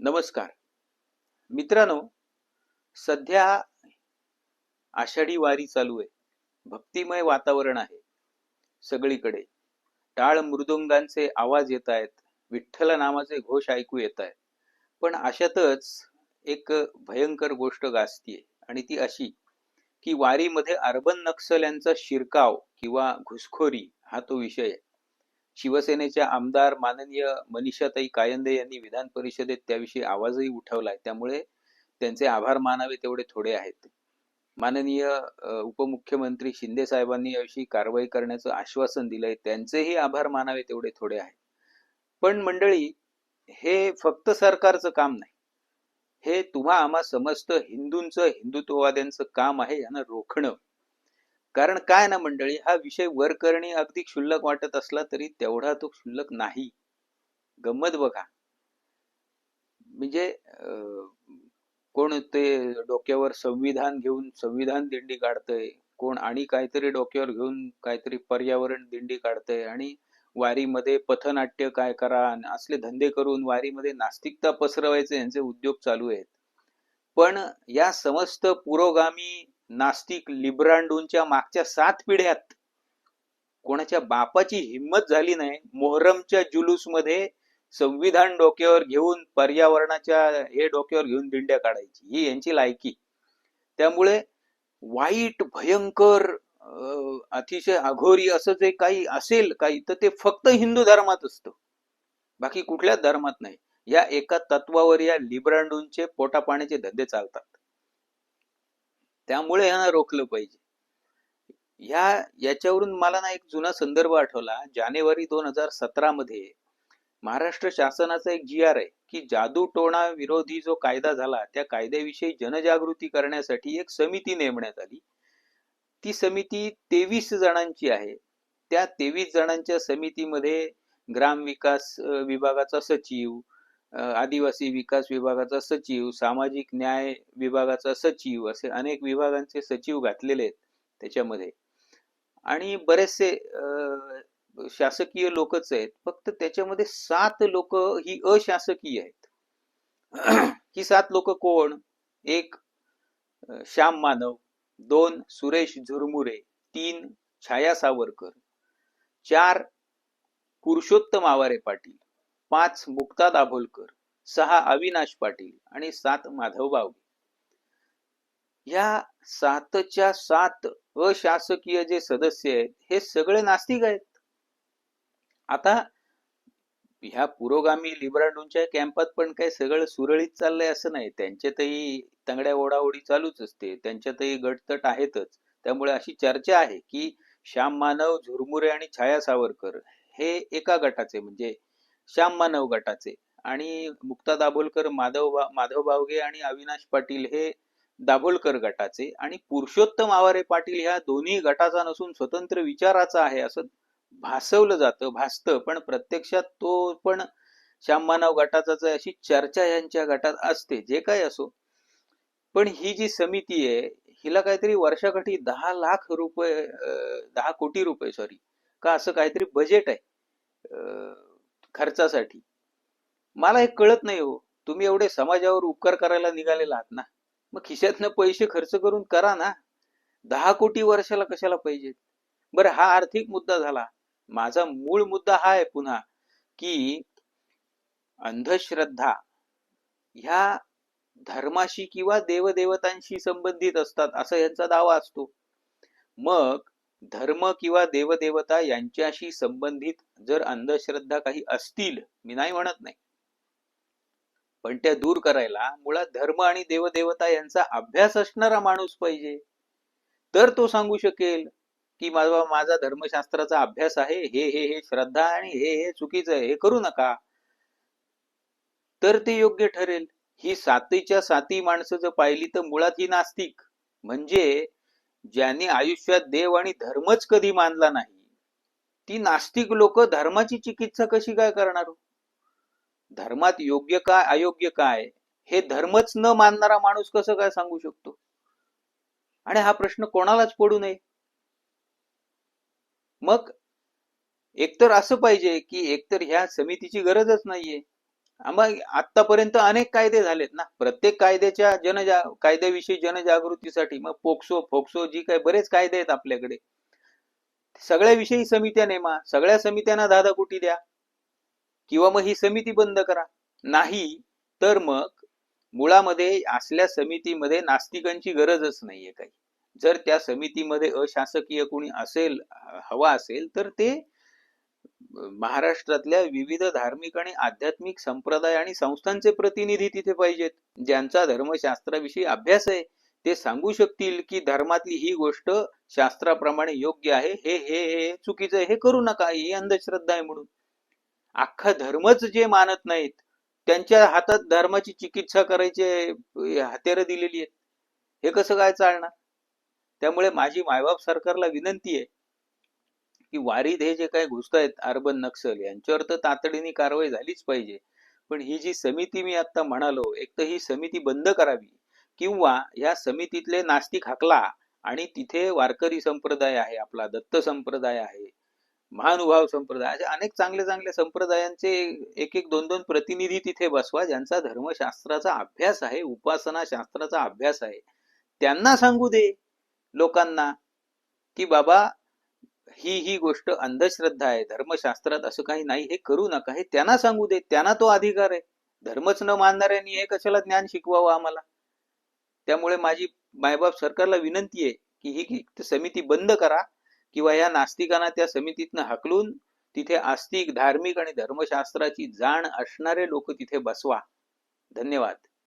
नमस्कार. मित्रांनो सध्या आषाढी वारी चालू आहे. भक्तिमय वातावरण आहे. सगळीकडे टाळ मृदुंगांचे आवाज येत आहेत. विठ्ठल नामाचे घोष ऐकू येत आहेत. पण अशातच एक भयंकर गोष्ट गाजतीये आणि ती अशी की वारीमध्ये अर्बन नक्षल्यांचा शिरकाव किंवा घुसखोरी हा तो विषय आहे. शिवसेनेच्या आमदार माननीय मनीषाताई कायंदे यांनी विधान परिषदेत त्याविषयी आवाजही उठवलाय. त्यामुळे त्यांचे आभार मानावे तेवढे थोडे आहेत. माननीय उपमुख्यमंत्री शिंदे साहेबांनी याविषयी कारवाई करण्याचं आश्वासन दिलंय. त्यांचेही आभार मानावे तेवढे थोडे आहेत. पण मंडळी हे फक्त सरकारचं काम नाही. हे तुम्हा आम्हा समस्त हिंदूंचं हिंदुत्ववाद्यांचं काम आहे यांना रोखणं. कारण काय ना मंडळी हा विषय वर करणे अगदी क्षुल्लक वाटत असला तरी तेवढा तो क्षुल्लक नाही. गंमत बघा. म्हणजे अं, कोण ते डोक्यावर संविधान घेऊन संविधान दिंडी काढतंय कोण आणि काहीतरी डोक्यावर घेऊन काहीतरी पर्यावरण दिंडी काढतंय आणि वारीमध्ये पथनाट्य काय करा आणि असले धंदे करून वारीमध्ये नास्तिकता पसरवायचे यांचे उद्योग चालू आहेत. पण या समस्त पुरोगामी नास्तिक लिब्रांडूंच्या मागच्या सात पिढ्यात कोणाच्या बापाची हिंमत झाली नाही मोहरमच्या जुलूसमध्ये संविधान डोक्यावर घेऊन पर्यावरणाच्या हे डोक्यावर घेऊन दिंड्या काढायची ही यांची लायकी. त्यामुळे वाईट भयंकर अतिशय अघोरी असं जे काही असेल काही तर ते फक्त हिंदू धर्मात असतं. बाकी कुठल्याच धर्मात नाही. या एका तत्वावर या लिब्रांडूंचे पोटापाण्याचे धंदे चालतात. त्यामुळे ह्यांना रोखलं पाहिजे. ह्या याच्यावरून मला ना एक जुना संदर्भ आठवला. जानेवारी दोन हजार सतरा मध्ये महाराष्ट्र शासनाचा एक जी आर आहे की जादू टोणा विरोधी जो कायदा झाला त्या कायद्याविषयी जनजागृती करण्यासाठी एक समिती नेमण्यात आली. ती समिती तेवीस जणांची आहे. त्या तेवीस जणांच्या समितीमध्ये ग्रामविकास विभागाचा सचिव आदिवासी विकास विभागाचा सचिव सामाजिक न्याय विभागाचा सचिव असे अनेक विभागांचे सचिव घातलेले आहेत त्याच्यामध्ये. आणि बरेचसे शासकीय लोकच आहेत. फक्त त्याच्यामध्ये सात लोक ही अशासकीय आहेत. ही सात लोक कोण? एक श्याम मानव दोन सुरेश झुरमुरे तीन छाया सावरकर चार पुरुषोत्तम आवारे पाटील. पाच मुक्ता दाभोलकर सहा अविनाश पाटील आणि सात माधव बावगे. या सातच्या सात अशासकीय जे सदस्य आहेत हे सगळे नास्तिक आहेत. आता ह्या पुरोगामी लिबरांडूंच्या कॅम्पात पण काही सगळं सुरळीत चाललंय असं नाही. त्यांच्यातही तंगड्या ओढाओढी चालूच असते. त्यांच्यातही गटतट आहेतच. त्यामुळे अशी चर्चा आहे की श्याम मानव झुरमुरे आणि छाया सावरकर हे एका गटाचे म्हणजे श्याम मानव गटाचे. आणि मुक्ता दाभोलकर माधव माधव बावगे आणि अविनाश पाटील हे दाभोलकर गटाचे. आणि पुरुषोत्तम आवारे पाटील ह्या दोन्ही गटाचा नसून स्वतंत्र विचाराचा आहे असं भासवलं जातं भासतं. पण प्रत्यक्षात तो पण श्याममानव गटाचाच अशी चर्चा यांच्या गटात असते जे काय असो. पण ही जी समिती आहे हिला काहीतरी वर्षाकाठी दहा लाख रुपये दहा कोटी रुपये सॉरी का असं काहीतरी बजेट आहे. खर्चासाठी. मला हे कळत नाही हो. तुम्ही एवढे समाजावर उपकार करायला निघालेला आहात ना? मग खिशातनं पैसे खर्च करून करा ना. दहा कोटी वर्षाला कशाला पाहिजे बरं हा आर्थिक मुद्दा झाला. माझा मूळ मुद्दा हा आहे पुन्हा की अंधश्रद्धा ह्या धर्माशी किंवा देवदेवतांशी संबंधित असतात असा यांचा दावा असतो. मग धर्म किंवा देवदेवता यांच्याशी संबंधित जर अंधश्रद्धा काही असतील मी नाही म्हणत नाही. पण त्या दूर करायला मुळात धर्म आणि देवदेवता यांचा अभ्यास असणारा माणूस पाहिजे. तर तो सांगू शकेल की माझा माझा धर्मशास्त्राचा अभ्यास आहे हे हे हे श्रद्धा आणि हे हे चुकीचं आहे हे करू नका. तर ते योग्य ठरेल. ही सातीच्या साती माणसं जर पाहिली तर मुळात ही नास्तिक. म्हणजे ज्यांनी आयुष्यात देव आणि धर्मच कधी मानला नाही ती नास्तिक लोक धर्माची चिकित्सा कशी काय करणार हो? धर्मात योग्य काय अयोग्य काय हे धर्मच न मानणारा माणूस कसं काय सांगू शकतो? आणि हा प्रश्न कोणालाच पडू नये. मग एकतर असं पाहिजे की एकतर ह्या समितीची गरजच नाहीये. मग आतापर्यंत अनेक कायदे झालेत ना. प्रत्येक कायद्याच्या जनजा कायद्याविषयी जनजागृतीसाठी मग पोक्सो फोक्सो जी काही बरेच कायदे आहेत आपल्याकडे. सगळ्याविषयी समित्या नेमा सगळ्या समित्यांना दादा कोटी द्या. किंवा मग ही समिती बंद करा. नाही तर मग मुळामध्ये असल्या समितीमध्ये नास्तिकांची गरजच नाहीये काही. जर त्या समितीमध्ये अशासकीय कोणी असेल हवा असेल तर ते महाराष्ट्रातल्या विविध धार्मिक आणि आध्यात्मिक संप्रदाय आणि संस्थांचे प्रतिनिधी तिथे पाहिजेत. ज्यांचा धर्मशास्त्राविषयी अभ्यास आहे ते सांगू शकतील की धर्मातली ही गोष्ट शास्त्राप्रमाणे योग्य आहे. हे हे हे चुकीचं आहे. हे करू नका. ही अंधश्रद्धा आहे म्हणून. अख्खा धर्मच जे मानत नाहीत त्यांच्या हातात धर्माची चिकित्सा करायचे हत्यारं दिलेली आहेत. हे कसं काय चालणार? त्यामुळे माझी मायबाप सरकारला विनंती आहे की वारीद हे जे काही घुसतायत अर्बन नक्सल यांच्यावर तर तातडीने कारवाई झालीच पाहिजे. पण ही जी समिती मी आता म्हणालो एक तर ही समिती बंद करावी किंवा या समितीतले नास्तिक हकला आणि तिथे वारकरी संप्रदाय आहे आपला दत्त संप्रदाय आहे महानुभाव संप्रदाय असे अनेक चांगले चांगले संप्रदायांचे एक एक दोन दोन प्रतिनिधी तिथे बसवा ज्यांचा धर्मशास्त्राचा अभ्यास आहे उपासना शास्त्राचा अभ्यास आहे. त्यांना सांगू दे लोकांना की बाबा ही ही गोष्ट अंधश्रद्धा आहे. धर्मशास्त्रात असं काही नाही. हे करू नका. हे त्यांना सांगू दे. त्यांना तो अधिकार आहे. धर्मच न मानणाऱ्यांनी हे कशाला ज्ञान शिकवावं आम्हाला? त्यामुळे माझी मायबाप सरकारला विनंती आहे की ही समिती बंद करा किंवा या नास्तिकांना त्या समितीतनं हकलून तिथे आस्तिक धार्मिक आणि धर्मशास्त्राची जाण असणारे लोक तिथे बसवा. धन्यवाद.